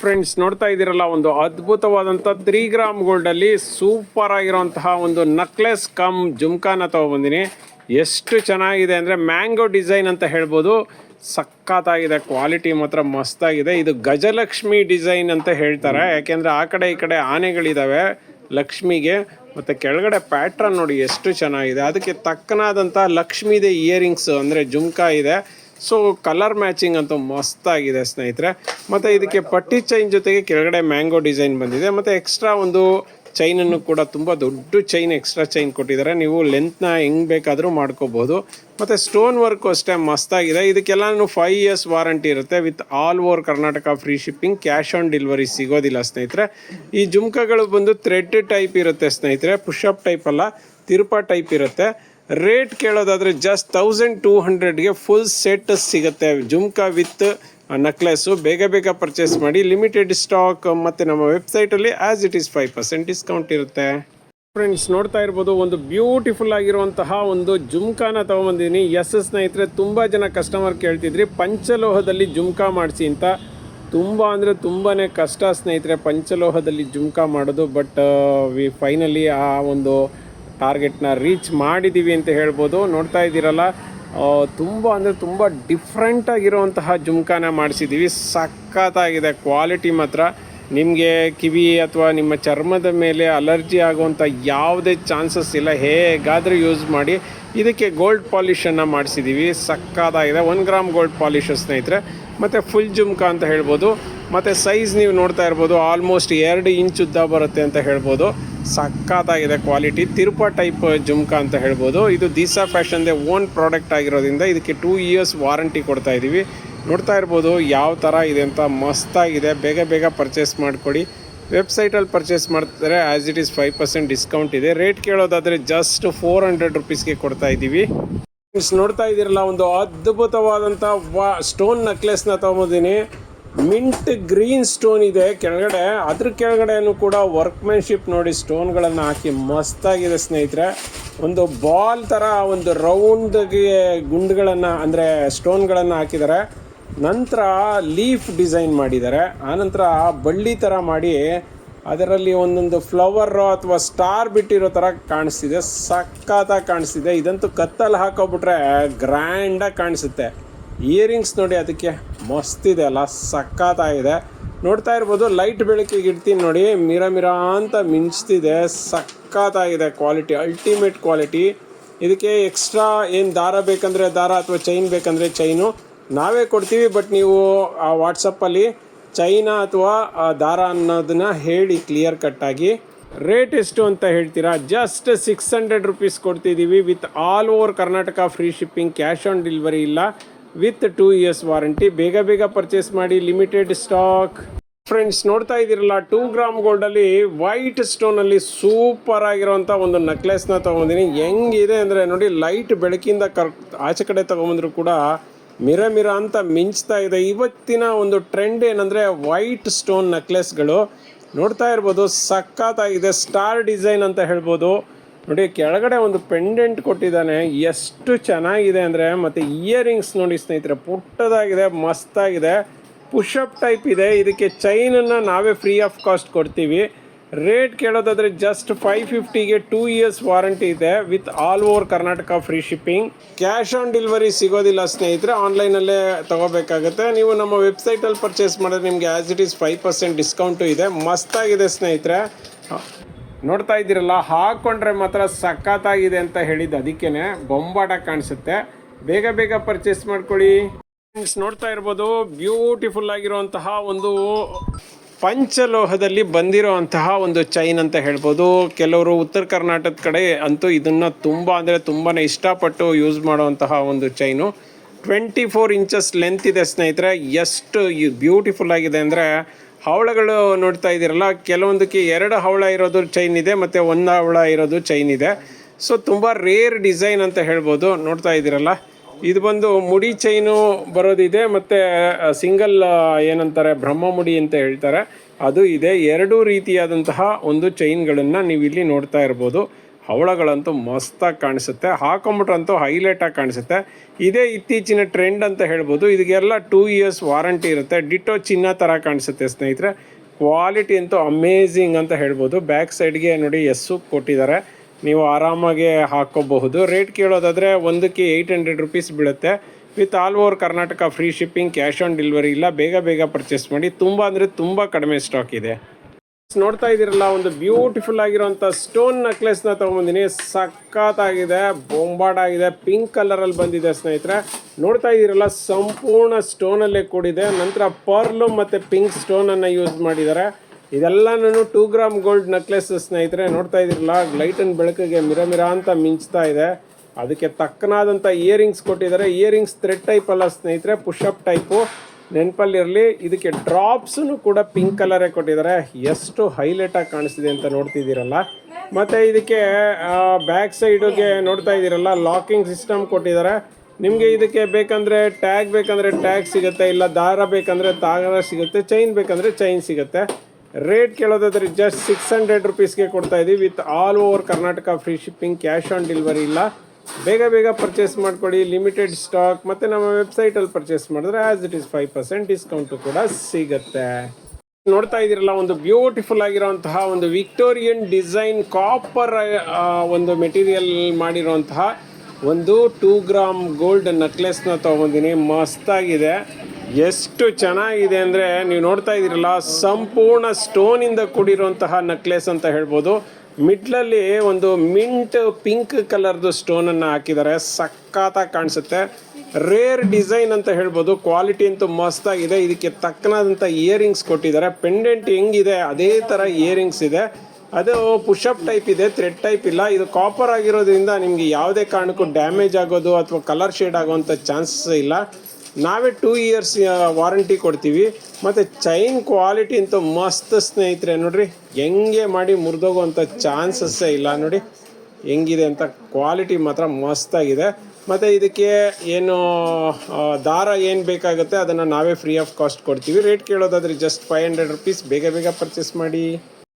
Friends, ನೋಡ್ತಾ ಇದ್ದೀರಲ್ಲ, ಒಂದು ಅದ್ಭುತವಾದಂಥ ತ್ರೀ ಗ್ರಾಮ್ ಗೋಲ್ಡಲ್ಲಿ ಸೂಪರ್ ಆಗಿರುವಂತಹ ಒಂದು ನಕ್ಲೆಸ್ ಕಮ್ ಜುಮ್ಕಾನ ತಗೊಬಂದಿನಿ. ಎಷ್ಟು ಚೆನ್ನಾಗಿದೆ ಅಂದರೆ ಮ್ಯಾಂಗೋ ಡಿಸೈನ್ ಅಂತ ಹೇಳ್ಬೋದು. ಸಖತ್ತಾಗಿದೆ, ಕ್ವಾಲಿಟಿ ಮಾತ್ರ ಮಸ್ತಾಗಿದೆ. ಇದು ಗಜಲಕ್ಷ್ಮಿ ಡಿಸೈನ್ ಅಂತ ಹೇಳ್ತಾರೆ. ಯಾಕೆಂದರೆ ಆ ಕಡೆ ಈ ಕಡೆ ಆನೆಗಳಿದ್ದಾವೆ ಲಕ್ಷ್ಮಿಗೆ. ಮತ್ತು ಕೆಳಗಡೆ ಪ್ಯಾಟ್ರನ್ ನೋಡಿ ಎಷ್ಟು ಚೆನ್ನಾಗಿದೆ. ಅದಕ್ಕೆ ತಕ್ಕನಾದಂಥ ಲಕ್ಷ್ಮೀದೇ ಇಯರಿಂಗ್ಸ್ ಅಂದರೆ ಜುಮ್ಕಾ ಇದೆ. ಸೊ ಕಲರ್ ಮ್ಯಾಚಿಂಗ್ ಅಂತೂ ಮಸ್ತಾಗಿದೆ, ಸ್ನೇಹಿತರೆ. ಮತ್ತು ಇದಕ್ಕೆ ಪಟ್ಟಿ ಚೈನ್ ಜೊತೆಗೆ ಕೆಳಗಡೆ ಮ್ಯಾಂಗೋ ಡಿಸೈನ್ ಬಂದಿದೆ. ಮತ್ತು ಎಕ್ಸ್ಟ್ರಾ ಒಂದು ಚೈನನ್ನು ಕೂಡ ತುಂಬ ದೊಡ್ಡ ಚೈನ್ ಎಕ್ಸ್ಟ್ರಾ ಚೈನ್ ಕೊಟ್ಟಿದ್ದಾರೆ. ನೀವು ಲೆಂತ್ನ ಹೆಂಗೆ ಬೇಕಾದರೂ ಮಾಡ್ಕೋಬೋದು. ಮತ್ತು ಸ್ಟೋನ್ ವರ್ಕು ಅಷ್ಟೇ ಮಸ್ತಾಗಿದೆ. ಇದಕ್ಕೆಲ್ಲನೂ ಫೈವ್ ಇಯರ್ಸ್ ವಾರಂಟಿ ಇರುತ್ತೆ. With all over Karnataka free shipping cash on delivery ಸಿಗೋದಿಲ್ಲ, ಸ್ನೇಹಿತರೆ. ಈ ಜುಮ್ಕಗಳು ಬಂದು ಥ್ರೆಡ್ ಟೈಪ್ ಇರುತ್ತೆ, ಸ್ನೇಹಿತರೆ. ಪುಷಪ್ ಟೈಪ್ ಅಲ್ಲ, ತಿರುಪ ಟೈಪ್ ಇರುತ್ತೆ. ರೇಟ್ ಕೇಳೋದಾದರೆ ಜಸ್ಟ್ ತೌಸಂಡ್ ಟೂ ಹಂಡ್ರೆಡ್ಗೆ ಫುಲ್ ಸೆಟ್ ಸಿಗುತ್ತೆ. ಜುಮ್ಕಾ ವಿತ್ ನಕ್ಲೆಸ್ಸು ಬೇಗ ಬೇಗ ಪರ್ಚೇಸ್ ಮಾಡಿ ಲಿಮಿಟೆಡ್ ಸ್ಟಾಕ್ ಮತ್ತು ನಮ್ಮ ವೆಬ್ಸೈಟಲ್ಲಿ as it is five percent discount ಇರುತ್ತೆ. ಫ್ರೆಂಡ್ಸ್ ನೋಡ್ತಾ ಇರ್ಬೋದು, ಒಂದು ಬ್ಯೂಟಿಫುಲ್ ಆಗಿರುವಂತಹ ಒಂದು ಜುಮ್ಕಾನ ತೊಗೊಂಬಂದಿದ್ದೀನಿ. ಎಸ್ ಸ್ನೇಹಿತರೆ, ತುಂಬ ಜನ ಕಸ್ಟಮರ್ ಕೇಳ್ತಿದ್ರಿ. ಪಂಚಲೋಹದಲ್ಲಿ ಜುಮ್ಕಾ ಮಾಡಿಸಿ ಅಂತ. ತುಂಬ ಅಂದರೆ ತುಂಬಾ ಕಷ್ಟ, ಸ್ನೇಹಿತರೆ, ಪಂಚಲೋಹದಲ್ಲಿ ಜುಮ್ಕಾ ಮಾಡೋದು. ಬಟ್ ವಿ ಫೈನಲಿ ಆ ಒಂದು ಟಾರ್ಗೆಟ್ನ ರೀಚ್ ಮಾಡಿದ್ದೀವಿ ಅಂತ ಹೇಳ್ಬೋದು. ನೋಡ್ತಾ ಇದ್ದೀರಲ್ಲ ತುಂಬ ಅಂದರೆ ತುಂಬ ಡಿಫ್ರೆಂಟಾಗಿರುವಂತಹ ಜುಮ್ಕಾನ ಮಾಡಿಸಿದ್ದೀವಿ ಸಖತ್ತಾಗಿದೆ ಕ್ವಾಲಿಟಿ ಮಾತ್ರ. ನಿಮಗೆ ಕಿವಿ ಅಥವಾ ನಿಮ್ಮ ಚರ್ಮದ ಮೇಲೆ ಅಲರ್ಜಿ ಆಗುವಂಥ ಯಾವುದೇ ಚಾನ್ಸಸ್ ಇಲ್ಲ. ಹೇಗಾದರೂ ಯೂಸ್ ಮಾಡಿ. ಇದಕ್ಕೆ ಗೋಲ್ಡ್ ಪಾಲಿಷನ್ನು ಮಾಡಿಸಿದ್ದೀವಿ ಸಕ್ಕತ್ತಾಗಿದೆ ಒನ್ ಗ್ರಾಮ್ ಗೋಲ್ಡ್ ಪಾಲಿಷ್ ಸ್ನೇಹಿತರೆ. ಮತ್ತು ಫುಲ್ ಜುಮ್ಕಾ ಅಂತ ಹೇಳ್ಬೋದು. ಮತ್ತು ಸೈಜ್ ನೀವು ನೋಡ್ತಾ ಇರ್ಬೋದು. ಆಲ್ಮೋಸ್ಟ್ ಎರಡು ಇಂಚ್ ಉದ್ದ ಬರುತ್ತೆ ಅಂತ ಹೇಳ್ಬೋದು. ಸಖತ್ತಾಗಿದೆ ಕ್ವಾಲಿಟಿ. ತಿರುಪ ಟೈಪ್ ಜುಮ್ಕಾ ಅಂತ ಹೇಳ್ಬೋದು. ಇದು ದೀಸಾ ಫ್ಯಾಷನ್ದೇ ಓನ್ ಪ್ರಾಡಕ್ಟ್ ಆಗಿರೋದ್ರಿಂದ ಇದಕ್ಕೆ ಟೂ ಇಯರ್ಸ್ ವಾರಂಟಿ ಕೊಡ್ತಾ ಇದ್ದೀವಿ. ನೋಡ್ತಾ ಇರ್ಬೋದು ಯಾವ ಥರ ಇದೆ ಅಂತ. ಮಸ್ತಾಗಿದೆ. ಬೇಗ ಬೇಗ ಪರ್ಚೇಸ್ ಮಾಡಿಕೊಡಿ. ವೆಬ್ಸೈಟಲ್ಲಿ ಪರ್ಚೇಸ್ ಮಾಡ್ತಾರೆ as it is five percent discount ಇದೆ. ರೇಟ್ ಕೇಳೋದಾದರೆ ಜಸ್ಟ್ ಫೋರ್ ಹಂಡ್ರೆಡ್ ರುಪೀಸ್ಗೆ ಕೊಡ್ತಾ ಇದ್ದೀವಿ. ನೋಡ್ತಾ ಇದ್ದೀರಲ್ಲ, ಒಂದು ಅದ್ಭುತವಾದಂಥ ವಾ ಸ್ಟೋನ್ ನೆಕ್ಲೆಸ್ನ ತೊಗೊಂಬಂದಿನಿ. ಮಿಂಟ್ ಗ್ರೀನ್ ಸ್ಟೋನ್ ಇದೆ. ಕೆಳಗಡೆ, ಅದ್ರ ಕೆಳಗಡೆನೂ ಕೂಡ ವರ್ಕ್ಮೆನ್ಶಿಪ್ ನೋಡಿ ಸ್ಟೋನ್ಗಳನ್ನು ಹಾಕಿ ಮಸ್ತಾಗಿದೆ ಸ್ನೇಹಿತರೆ. ಒಂದು ಬಾಲ್ ಥರ ಒಂದು ರೌಂಡ್ಗೆ ಗುಂಡುಗಳನ್ನು, ಅಂದರೆ ಸ್ಟೋನ್ಗಳನ್ನು ಹಾಕಿದ್ದಾರೆ. ನಂತರ ಲೀಫ್ ಡಿಸೈನ್ ಮಾಡಿದ್ದಾರೆ. ಆನಂತರ ಬಳ್ಳಿ ಥರ ಮಾಡಿ ಅದರಲ್ಲಿ ಒಂದೊಂದು ಫ್ಲವರ್ ಅಥವಾ ಸ್ಟಾರ್ ಬಿಟ್ಟಿರೋ ಥರ ಕಾಣಿಸ್ತಿದೆ. ಸಖತ್ತಾಗಿ ಕಾಣಿಸ್ತಿದೆ. ಇದಂತೂ ಕತ್ತಲ್ಲಿ ಹಾಕೋಬಿಟ್ರೆ ಗ್ರ್ಯಾಂಡಾಗಿ ಕಾಣಿಸುತ್ತೆ. ಇಯರಿಂಗ್ಸ್ ನೋಡಿ ಅದಕ್ಕೆ ಮಸ್ತಿದೆ ಅಲ್ಲ, ಸಖತ್ತಾಗಿದೆ. ನೋಡ್ತಾ ಇರ್ಬೋದು, ಲೈಟ್ ಬೆಳಕಿಗೆ ಇಡ್ತೀನಿ ನೋಡಿ. ಮಿರ ಮಿರ ಅಂತ ಮಿಂಚ್ತಿದೆ, ಸಖತ್ತಾಗಿದೆ ಕ್ವಾಲಿಟಿ ಅಲ್ಟಿಮೇಟ್ ಕ್ವಾಲಿಟಿ. ಇದಕ್ಕೆ ಎಕ್ಸ್ಟ್ರಾ ಏನು ದಾರ ಬೇಕಂದರೆ ದಾರ ಅಥವಾ ಚೈನ್ ಬೇಕಂದರೆ ಚೈನು. ನಾವೇ ಕೊಡ್ತೀವಿ, ಬಟ್ ನೀವು, ಆ ವಾಟ್ಸಪ್ಪಲ್ಲಿ ಚೈನಾ ಅಥವಾ, ಆ, ದಾರ ಅನ್ನೋದನ್ನ ಹೇಳಿ ಕ್ಲಿಯರ್ ಕಟ್ಟಾಗಿ ರೇಟ್ ಎಷ್ಟು ಅಂತ ಹೇಳ್ತೀರಾ? Just six hundred rupees ಕೊಡ್ತಿದ್ದೀವಿ with all over Karnataka free shipping cash on delivery ಇಲ್ಲ. With two years warranty. ಬೇಗ ಬೇಗ ಪರ್ಚೇಸ್ ಮಾಡಿ, ಲಿಮಿಟೆಡ್ ಸ್ಟಾಕ್. ಫ್ರೆಂಡ್ಸ್, ನೋಡ್ತಾ ಇದ್ದೀರಲ್ಲ, ಟೂ ಗ್ರಾಮ್ ಗೋಲ್ಡಲ್ಲಿ ವೈಟ್ ಸ್ಟೋನಲ್ಲಿ ಸೂಪರ್ ಆಗಿರೋಂಥ ಒಂದು ನೆಕ್ಲೆಸ್ನ ತೊಗೊಂಡಿನಿ ಹೆಂಗಿದೆ ಅಂದರೆ, ನೋಡಿ, ಲೈಟ್ ಬೆಳಕಿಂದ ಕರ್, ಆಚೆ ಕಡೆ ತೊಗೊಂಬಂದ್ರು ಕೂಡ ಮಿರ ಮಿರ ಅಂತ ಮಿಂಚ್ತಾ ಇದೆ. ಇವತ್ತಿನ ಒಂದು ಟ್ರೆಂಡ್ ಏನಂದರೆ, ವೈಟ್ ಸ್ಟೋನ್ ನೆಕ್ಲೆಸ್ಗಳು. ನೋಡ್ತಾ ಇರ್ಬೋದು, ಸಖತ್ತಾಗಿದೆ, ಸ್ಟಾರ್ ಡಿಸೈನ್ ಅಂತ ಹೇಳ್ಬೋದು. ನೋಡಿ, ಕೆಳಗಡೆ ಒಂದು ಪೆಂಡೆಂಟ್ ಕೊಟ್ಟಿದ್ದಾನೆ. ಎಷ್ಟು ಚೆನ್ನಾಗಿದೆ ಅಂದರೆ, ಮತ್ತು ಇಯರಿಂಗ್ಸ್ ನೋಡಿ ಸ್ನೇಹಿತರೆ, ಪುಟ್ಟದಾಗಿದೆ, ಮಸ್ತಾಗಿದೆ. ಪುಷಪ್ ಟೈಪ್ ಇದೆ. ಇದಕ್ಕೆ ಚೈನನ್ನು ನಾವೇ ಫ್ರೀ ಆಫ್ ಕಾಸ್ಟ್ ಕೊಡ್ತೀವಿ. ರೇಟ್ ಕೇಳೋದಾದರೆ ಜಸ್ಟ್ ಫೈವ್ ಫಿಫ್ಟಿಗೆ ಟೂ ಇಯರ್ಸ್ ವಾರಂಟಿ ಇದೆ with all over Karnataka free shipping cash on delivery ಸಿಗೋದಿಲ್ಲ ಸ್ನೇಹಿತರೆ. ಆನ್ಲೈನಲ್ಲೇ ತಗೋಬೇಕಾಗುತ್ತೆ. ನೀವು ನಮ್ಮ ವೆಬ್ಸೈಟಲ್ಲಿ ಪರ್ಚೇಸ್ ಮಾಡಿದ್ರೆ ನಿಮಗೆ as it is five percent discount ಇದೆ. ಮಸ್ತಾಗಿದೆ ಸ್ನೇಹಿತರೆ. ನೋಡ್ತಾ ಇದ್ದೀರಲ್ಲ ಹಾಕ್ಕೊಂಡ್ರೆ ಮಾತ್ರ ಸಖತ್ತಾಗಿದೆ ಅಂತ ಹೇಳಿದ್ದು. ಅದಕ್ಕೇನೆ ಬೊಂಬಾಟ ಕಾಣಿಸುತ್ತೆ. ಬೇಗ ಬೇಗ ಪರ್ಚೇಸ್ ಮಾಡ್ಕೊಳ್ಳಿ. ಫ್ರೆಂಡ್ಸ್ ನೋಡ್ತಾ ಇರ್ಬೋದು ಬ್ಯೂಟಿಫುಲ್ ಆಗಿರುವಂತಹ ಒಂದು ಪಂಚಲೋಹದಲ್ಲಿ ಬಂದಿರುವಂತಹ ಒಂದು ಚೈನ್ ಅಂತ ಹೇಳ್ಬೋದು. ಕೆಲವರು ಉತ್ತರ ಕರ್ನಾಟಕದ ಕಡೆ ಅಂತೂ ಇದನ್ನು ತುಂಬ ಅಂದರೆ ತುಂಬಾ ಇಷ್ಟಪಟ್ಟು ಯೂಸ್ ಮಾಡುವಂತಹ ಒಂದು chain twenty four inches length ಇದೆ ಸ್ನೇಹಿತರೆ. ಎಷ್ಟು ಬ್ಯೂಟಿಫುಲ್ ಆಗಿದೆ ಅಂದರೆ ಹವಳಗಳು ನೋಡ್ತಾ ಇದ್ದೀರಲ್ಲ, ಕೆಲವೊಂದಕ್ಕೆ ಎರಡು ಹವಳ ಇರೋದು ಚೈನ್ ಇದೆ, ಮತ್ತು ಒಂದು ಹವಳ ಇರೋದು ಚೈನ್ ಇದೆ. ಸೊ ತುಂಬ ರೇರ್ ಡಿಸೈನ್ ಅಂತ ಹೇಳ್ಬೋದು, ನೋಡ್ತಾ ಇದ್ದೀರಲ್ಲ. ಇದು ಬಂದು ಮುಡಿ ಚೈನು ಬರೋದಿದೆ, ಮತ್ತು ಸಿಂಗಲ್ ಏನಂತಾರೆ, ಬ್ರಹ್ಮ ಮುಡಿ ಅಂತ ಹೇಳ್ತಾರೆ. ಅದು ಇದೆ. ಎರಡೂ ರೀತಿಯಾದಂತಹ ಒಂದು ಚೈನ್ಗಳನ್ನು ನೀವು ಇಲ್ಲಿ ನೋಡ್ತಾ ಇರ್ಬೋದು. ಹವಳಗಳಂತೂ ಮಸ್ತಾಗಿ ಕಾಣಿಸುತ್ತೆ. ಹಾಕೊಂಬಿಟ್ರಂತೂ ಹೈಲೈಟಾಗಿ ಕಾಣಿಸುತ್ತೆ. ಇದೇ ಇತ್ತೀಚಿನ ಟ್ರೆಂಡ್ ಅಂತ ಹೇಳ್ಬೋದು. ಇದಕ್ಕೆಲ್ಲ ಟೂ ಇಯರ್ಸ್ ವಾರಂಟಿ ಇರುತ್ತೆ. ಡಿಟೋ ಚಿನ್ನ ಥರ ಕಾಣಿಸುತ್ತೆ ಸ್ನೇಹಿತರೆ. ಕ್ವಾಲಿಟಿ ಅಂತೂ ಅಮೇಝಿಂಗ್ ಅಂತ ಹೇಳ್ಬೋದು. ಬ್ಯಾಕ್ ಸೈಡ್ಗೆ ನೋಡಿ ಎಸ್ಸು ಕೊಟ್ಟಿದ್ದಾರೆ. ನೀವು ಆರಾಮಾಗಿ ಹಾಕ್ಕೋಬಹುದು ರೇಟ್ ಕೇಳೋದಾದರೆ ಒಂದಕ್ಕೆ ಏಯ್ಟ್ ಹಂಡ್ರೆಡ್ ರುಪೀಸ್ ಬೀಳುತ್ತೆ. With all over Karnataka free shipping, cash on delivery ಇಲ್ಲ. ಬೇಗ ಬೇಗ ಪರ್ಚೇಸ್ ಮಾಡಿ. ತುಂಬ ಅಂದರೆ ತುಂಬ ಕಡಿಮೆ ಸ್ಟಾಕ್ ಇದೆ. ನೋಡ್ತಾ ಇದ್ದೀರಲ್ಲ, ಒಂದು ಬ್ಯೂಟಿಫುಲ್ ಆಗಿರುವಂಥ ಸ್ಟೋನ್ ನೆಕ್ಲೆಸ್ನ ತೊಗೊಂಬಂದಿನಿ. ಸಖತ್ತಾಗಿದೆ ಬೊಂಬಾಡ್ ಆಗಿದೆ ಪಿಂಕ್ ಕಲರಲ್ಲಿ ಬಂದಿದೆ ಸ್ನೇಹಿತರೆ. ನೋಡ್ತಾ ಇದ್ದೀರಲ್ಲ, ಸಂಪೂರ್ಣ ಸ್ಟೋನಲ್ಲೇ ಕೂಡಿದೆ. ನಂತರ ಪರ್ಲು ಮತ್ತು ಪಿಂಕ್ ಸ್ಟೋನನ್ನು ಯೂಸ್ ಮಾಡಿದ್ದಾರೆ. ಇದೆಲ್ಲನೂ ಟೂ ಗ್ರಾಮ್ ಗೋಲ್ಡ್ ನೆಕ್ಲೆಸ್ ಸ್ನೇಹಿತರೆ. ನೋಡ್ತಾ ಇದ್ದೀರಲ್ಲ ಲೈಟನ್ ಬೆಳಕಿಗೆ ಮಿರ ಮಿರ ಅಂತ ಮಿಂಚ್ತಾ ಇದೆ. ಅದಕ್ಕೆ ತಕ್ಕನಾದಂಥ ಇಯರಿಂಗ್ಸ್ ಕೊಟ್ಟಿದ್ದಾರೆ. ಇಯರಿಂಗ್ಸ್ ಥ್ರೆಡ್ ಟೈಪ್ ಅಲ್ಲ ಸ್ನೇಹಿತರೆ ಪುಷಪ್ ಟೈಪು ನೆನಪಲ್ಲಿರಲಿ ಇದಕ್ಕೆ ಡ್ರಾಪ್ಸೂ ಕೂಡ ಪಿಂಕ್ ಕಲರೇ ಕೊಟ್ಟಿದ್ದಾರೆ. ಎಷ್ಟು ಹೈಲೈಟಾಗಿ ಕಾಣಿಸ್ತಿದೆ ಅಂತ ನೋಡ್ತಿದ್ದೀರಲ್ಲ. ಮತ್ತು ಇದಕ್ಕೆ ಬ್ಯಾಕ್ ಸೈಡಿಗೆ ನೋಡ್ತಾ ಇದ್ದೀರಲ್ಲ, ಲಾಕಿಂಗ್ ಸಿಸ್ಟಮ್ ಕೊಟ್ಟಿದ್ದಾರೆ. ನಿಮಗೆ ಇದಕ್ಕೆ ಬೇಕಂದರೆ ಟ್ಯಾಗ್ ಬೇಕಂದರೆ ಟ್ಯಾಗ್ ಸಿಗುತ್ತೆ, ಇಲ್ಲ ದಾರ ಬೇಕಂದರೆ ದಾರ ಸಿಗುತ್ತೆ, ಚೈನ್ ಬೇಕಂದರೆ ಚೈನ್ ಸಿಗುತ್ತೆ. ರೇಟ್ ಕೇಳೋದಾದ್ರೆ ಜಸ್ಟ್ ಸಿಕ್ಸ್ ಹಂಡ್ರೆಡ್ ರುಪೀಸ್ಗೆ ಕೊಡ್ತಾ ಇದ್ದೀವಿ with all over Karnataka free shipping cash on delivery ಇಲ್ಲ. ಬೇಗ ಬೇಗ ಪರ್ಚೇಸ್ ಮಾಡಿಕೊಡಿ ಲಿಮಿಟೆಡ್ ಸ್ಟಾಕ್ ಮತ್ತು ನಮ್ಮ ವೆಬ್ಸೈಟಲ್ಲಿ ಪರ್ಚೇಸ್ ಮಾಡಿದ್ರೆ as it is five percent discount ಕೂಡ ಸಿಗುತ್ತೆ. ನೋಡ್ತಾ ಇದ್ದೀರಲ್ಲ, ಒಂದು ಬ್ಯೂಟಿಫುಲ್ ಆಗಿರೋಂತಹ ಒಂದು ವಿಕ್ಟೋರಿಯನ್ ಡಿಸೈನ್ ಕಾಪರ್ ಒಂದು ಮೆಟೀರಿಯಲ್ ಮಾಡಿರೋಂತಹ ಒಂದು ಟೂ ಗ್ರಾಮ್ ಗೋಲ್ಡ್ ನೆಕ್ಲೆಸ್ನ ತೊಗೊಂಡಿನಿ. ಮಸ್ತಾಗಿದೆ. ಎಷ್ಟು ಚೆನ್ನಾಗಿದೆ ಅಂದರೆ, ನೀವು ನೋಡ್ತಾ ಇದ್ದೀರಲ್ಲ, ಸಂಪೂರ್ಣ ಸ್ಟೋನಿಂದ ಕೂಡಿರುವಂತಹ ನೆಕ್ಲೆಸ್ ಅಂತ ಹೇಳ್ಬೋದು. ಮಿಡ್ಲಲ್ಲಿ ಒಂದು ಮಿಂಟ್ ಪಿಂಕ್ ಕಲರ್ದು ಸ್ಟೋನನ್ನು ಹಾಕಿದ್ದಾರೆ. ಸಖತ್ತಾಗಿ ಕಾಣಿಸುತ್ತೆ. ರೇರ್ ಡಿಸೈನ್ ಅಂತ ಹೇಳ್ಬೋದು. ಕ್ವಾಲಿಟಿ ಅಂತೂ ಮಸ್ತಾಗಿದೆ. ಇದಕ್ಕೆ ತಕ್ಕನಾದಂಥ ಇಯರಿಂಗ್ಸ್ ಕೊಟ್ಟಿದ್ದಾರೆ. ಪೆಂಡೆಂಟ್ ಹೆಂಗಿದೆ? ಅದೇ ಥರ ಇಯರಿಂಗ್ಸ್ ಇದೆ. ಅದು ಪುಷಪ್ ಟೈಪ್ ಇದೆ, ಥ್ರೆಡ್ ಟೈಪ್ ಇಲ್ಲ. ಇದು ಕಾಪರ್ ಆಗಿರೋದ್ರಿಂದ ನಿಮಗೆ ಯಾವುದೇ ಕಾರಣಕ್ಕೂ ಡ್ಯಾಮೇಜ್ ಆಗೋದು ಅಥವಾ ಕಲರ್ ಶೇಡ್ ಆಗೋವಂಥ ಚಾನ್ಸಸ್ ಇಲ್ಲ. ನಾವೇ ಟೂ ಇಯರ್ಸ್ ವಾರಂಟಿ ಕೊಡ್ತೀವಿ. ಮತ್ತು ಚೈನ್ ಕ್ವಾಲಿಟಿ ಅಂತೂ ಮಸ್ತ್ ಸ್ನೇಹಿತರೆ, ನೋಡ್ರಿ. ಹೆಂಗೆ ಮಾಡಿ ಮುರಿದೋಗುವಂಥ ಚಾನ್ಸಸ್ಸೇ ಇಲ್ಲ. ನೋಡಿ, ಹೆಂಗಿದೆ ಅಂತ ಕ್ವಾಲಿಟಿ ಮಾತ್ರ ಮಸ್ತಾಗಿದೆ. ಮತ್ತು ಇದಕ್ಕೆ ಏನು ದಾರ ಏನು ಬೇಕಾಗುತ್ತೆ ಅದನ್ನು ನಾವೇ ಫ್ರೀ ಆಫ್ ಕಾಸ್ಟ್ ಕೊಡ್ತೀವಿ. ರೇಟ್ ಕೇಳೋದಾದ್ರೆ ಜಸ್ಟ್ ಫೈವ್ ಹಂಡ್ರೆಡ್ ರುಪೀಸ್ ಬೇಗ ಬೇಗ ಪರ್ಚೇಸ್ ಮಾಡಿ.